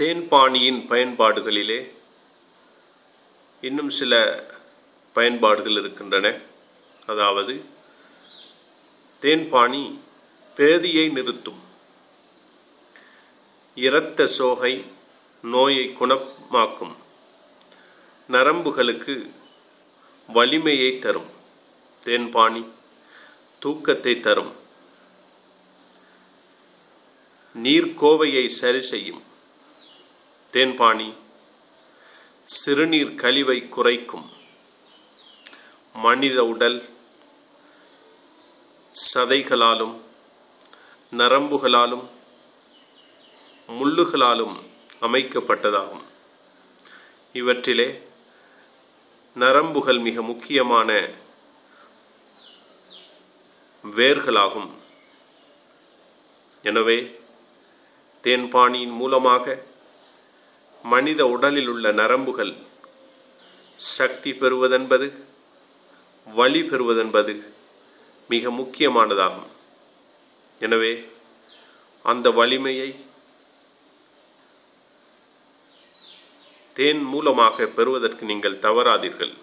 தேன்பாணியின் பயன்பாடுகளிலே இன்னும் சில பயன்பாடுகள் இருக்கின்றன. அதாவது தேன்பாணி பேதியை நிறுத்தும். இரத்த சோகை நோயை குணமாக்கும். நரம்புகளுக்கு வலிமையை தரும். தேன்பாணி தூக்கத்தை தரும். நீர்க்கோவையை சரி செய்யும். தேன்பாணி சிறுநீர் கழிவை குறைக்கும். மனித உடல் சதைகளாலும் நரம்புகளாலும் முள்ளுகளாலும் அமைக்கப்பட்டதாகும். இவற்றிலே நரம்புகள் மிக முக்கியமான வேர்களாகும். எனவே தேன்பாணியின் மூலமாக மனித உடலில் உள்ள நரம்புகள் சக்தி பெறுவதென்பது வலி பெறுவதென்பது மிக முக்கியமானதாகும். எனவே அந்த வலிமையை தேன் மூலமாக பெறுவதற்கு நீங்கள் தவறாதீர்கள்.